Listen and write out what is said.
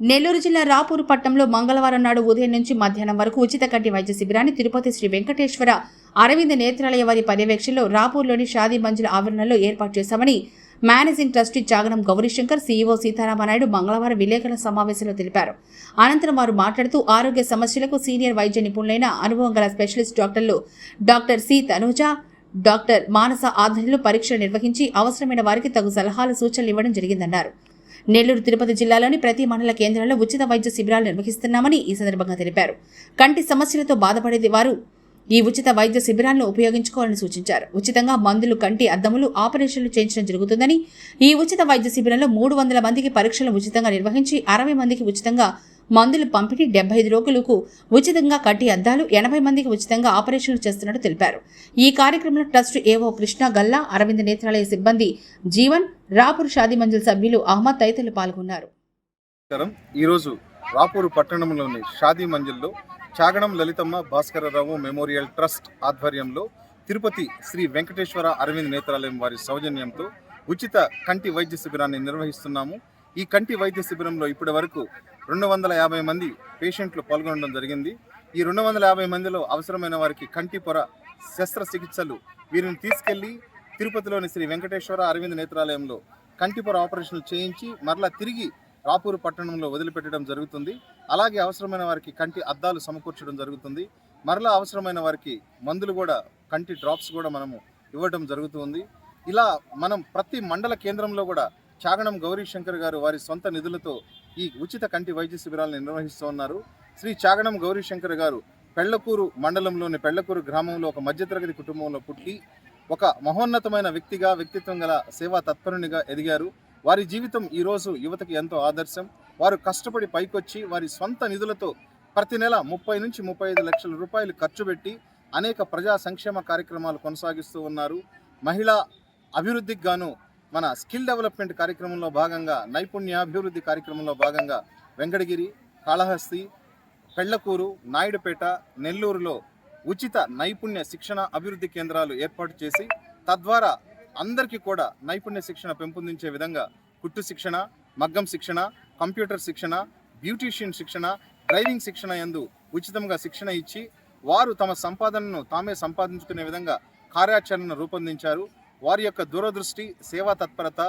నెల్లూరు జిల్లా రాపూరు పట్టణంలో మంగళవారం నాడు ఉదయం నుంచి మధ్యాహ్నం వరకు ఉచిత కంటి వైద్య శిబిరాన్ని తిరుపతి శ్రీ వెంకటేశ్వర అరవింద నేత్రాలయ వారి పర్యవేక్షణలో రాపూర్లోని షాదీ మంజుల ఆవరణలో ఏర్పాటు చేశామని managing trustee Chaganam Gaurishankar CEO Sitaramanaidu మంగళవారం విలేకరుల సమావేశంలో తెలిపారు. అనంతరం వారు మాట్లాడుతూ ఆరోగ్య సమస్యలకు సీనియర్ వైద్య నిపుణులైన అనుభవం గల స్పెషలిస్ట్ డాక్టర్లు doctor C Tanuja doctor Manasa ఆధ్వర్యంలో పరీక్షలు నిర్వహించి అవసరమైన వారికి తగు సలహాలు సూచనలు ఇవ్వడం జరిగిందన్నారు. నెల్లూరు తిరుపతి జిల్లాలోని ప్రతి మండల కేంద్రాల్లో ఉచిత వైద్య శిబిరాలు నిర్వహిస్తున్నామని ఈ సందర్భంగా తెలిపారు. కంటి సమస్యలతో బాధపడేది వారు. ఈ ఉచిత వైద్య శిబిరాలను ఉపయోగించుకోవాలని సూచించారు. ఉచితంగా మందులు కంటి అద్దములు ఆపరేషన్లు చేయించడం జరుగుతుందని ఈ ఉచిత వైద్య శిబిరంలో మూడు వందల మందికి పరీక్షలు ఉచితంగా నిర్వహించి అరవై మందికి ఉచితంగా మందులు పంపిణీ డెబ్బై ఐదు రోగులకు ఉచితంగా కంటి అద్దాలు ఎనభై మందికి ఉచితంగా ఆపరేషన్లు చేస్తున్నట్టు తెలిపారు. ఈ కార్యక్రమంలో ట్రస్ట్ ఏవో కృష్ణ గల్లా అరవింద్ నేత్రాలయ సిబ్బంది జీవన్ రాపూర్ షాదీ మంజిల్ సభ్యులు అహ్మద్ తదితరులు పాల్గొన్నారు. ఈరోజు రాపూరు పట్టణంలోని షాదీ మంజిల్లో చాగడం లలితమ్మ భాస్కరరావు మెమోరియల్ ట్రస్ట్ ఆధ్వర్యంలో తిరుపతి శ్రీ వెంకటేశ్వర అరవింద్ నేత్రాలయం వారి సౌజన్యంతో ఉచిత కంటి వైద్య శిబిరాన్ని నిర్వహిస్తున్నాము. ఈ కంటి వైద్య శిబిరంలో ఇప్పటి వరకు రెండు వందల యాభై మంది పేషెంట్లు పాల్గొనడం జరిగింది. ఈ రెండు వందల యాభై మందిలో అవసరమైన వారికి కంటి పొర శస్త్రచికిత్సలు వీరిని తీసుకెళ్ళి తిరుపతిలోని శ్రీ వెంకటేశ్వర అరవింద్ నేత్రాలయంలో కంటిపొర ఆపరేషన్లు చేయించి మరలా తిరిగి రాపూరు పట్టణంలో వదిలిపెట్టడం జరుగుతుంది. అలాగే అవసరమైన వారికి కంటి అద్దాలు సమకూర్చడం జరుగుతుంది. మరలా అవసరమైన వారికి మందులు కూడా కంటి డ్రాప్స్ కూడా మనము ఇవ్వడం జరుగుతుంది. ఇలా మనం ప్రతి మండల కేంద్రంలో కూడా చాగణం గౌరీ శంకర్ గారు వారి సొంత నిధులతో ఈ ఉచిత కంటి వైద్య శిబిరాలను నిర్వహిస్తూ ఉన్నారు. శ్రీ చాగణం గౌరీ శంకర్ గారు పెళ్ళకూరు మండలంలోని పెళ్ళకూరు గ్రామంలో ఒక మధ్యతరగతి కుటుంబంలో పుట్టి ఒక మహోన్నతమైన వ్యక్తిగా వ్యక్తిత్వం గల సేవా తత్పరునిగా ఎదిగారు. వారి జీవితం ఈరోజు యువతకి ఎంతో ఆదర్శం. వారు కష్టపడి పైకొచ్చి వారి సొంత నిధులతో ప్రతి నెల ముప్పై నుంచి ముప్పై ఐదు లక్షల రూపాయలు ఖర్చు పెట్టి అనేక ప్రజా సంక్షేమ కార్యక్రమాలు కొనసాగిస్తూ ఉన్నారు. మహిళా అభివృద్ధికి గాను మన స్కిల్ డెవలప్మెంట్ కార్యక్రమంలో భాగంగా నైపుణ్యాభివృద్ధి కార్యక్రమంలో భాగంగా వెంకటగిరి కాళహస్తి పెళ్ళకూరు నాయుడుపేట నెల్లూరులో ఉచిత నైపుణ్య శిక్షణ అభివృద్ధి కేంద్రాలు ఏర్పాటు చేసి తద్వారా అందరికీ కూడా నైపుణ్య శిక్షణ పెంపొందించే విధంగా కుట్టు శిక్షణ మగ్గం శిక్షణ కంప్యూటర్ శిక్షణ బ్యూటీషియన్ శిక్షణ డ్రైవింగ్ శిక్షణ యందు ఉచితంగా శిక్షణ ఇచ్చి వారు తమ సంపాదనను తామే సంపాదించుకునే విధంగా కార్యాచరణను రూపొందించారు. వారి యొక్క దూరదృష్టి సేవా తత్పరత